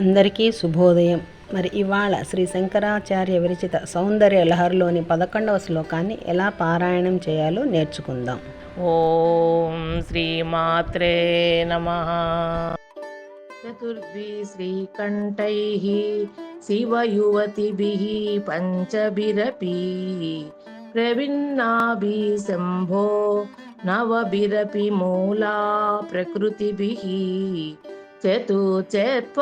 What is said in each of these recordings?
అందరికీ శుభోదయం. మరి ఇవాళ శ్రీ శంకరాచార్య విరచిత సౌందర్య లహర్లోని పదకొండవ శ్లోకాన్ని ఎలా పారాయణం చేయాలో నేర్చుకుందాం. ఓం శ్రీమాత్రే నమ. చతుర్భి శ్రీకంఠై శివయువతిభి పంచభిరపి. ప్రవిన్నాభి శంభో నవభిరపి మూలా ప్రకృతిభి. चतुश्चत्वारिंशत्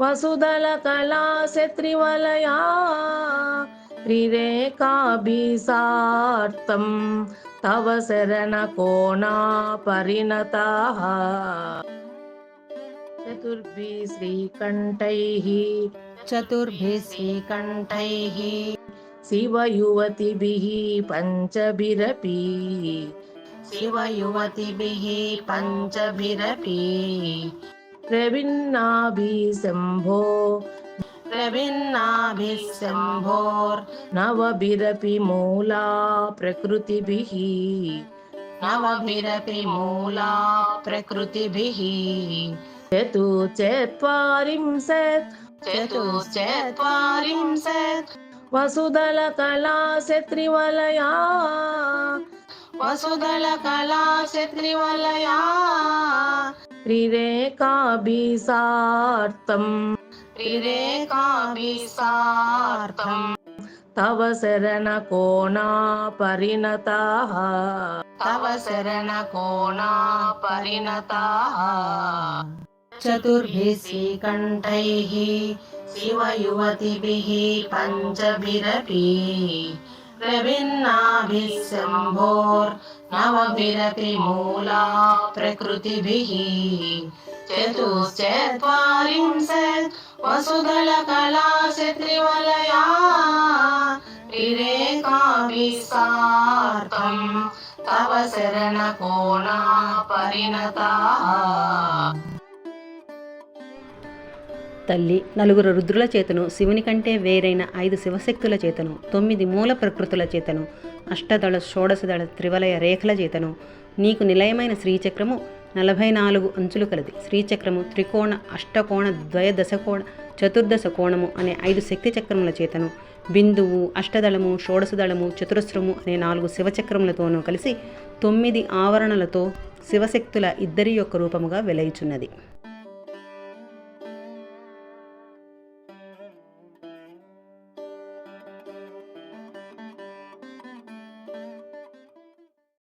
वसुदलकलाशत्रिवलया त्रिरेकाभिसार्थं तव शरणकोणा परिणताः चतुर्भिः श्रीकण्ठैः चतुर्भिः श्रीकण्ठैः शिवयुवतिभिः पञ्चभिरपि युवतिभिः पञ्चभिरपि प्रविन्नाभिशम्भो प्रविन्नाभिः शम्भोर्नवभिरपि मूला प्रकृतिभिः नवभिरपि मूला प्रकृतिभिः चतु चत्वारिंशत् चतुश्चत्वारिंशत् वसुदलकलाशत्रिवलया వసుదళ కళాశత్రివలయా त्रिरेकाभिसार्तं త్రిరేకాభిసార్థం तव शरणकोणा परिणताः తవ శరణ కోణా పరిణతాః చతుర్భిः శ్రీకంఠైः శివయువతిభిः పంచభిరపి ప్రభిన్నాభిः శంభోర్ నవభిరపి మూలా ప్రకృతిభిः చతుశ్చత్వారింశత్ వసుదళ కళాశత్రివలయా త్రిరేకాభిసార్థం తవ శరణ కోణా పరిణతాః తల్లి నలుగురు రుద్రుల చేతను శివుని కంటే వేరైన ఐదు శివశక్తుల చేతను తొమ్మిది మూల ప్రకృతుల చేతను అష్టదళ షోడశదళ త్రివలయ రేఖల చేతను. నీకు నిలయమైన శ్రీచక్రము నలభై నాలుగు అంచులు కలది. శ్రీచక్రము త్రికోణ అష్టకోణ ద్వయదశకోణ చతుర్దశ కోణము అనే ఐదు శక్తి చక్రముల చేతను. బిందువు అష్టదళము షోడశదళము చతురస్రము అనే నాలుగు శివచక్రములతోనూ కలిసి తొమ్మిది ఆవరణలతో శివశక్తుల ఇద్దరి యొక్క రూపముగా వెలయిచున్నది.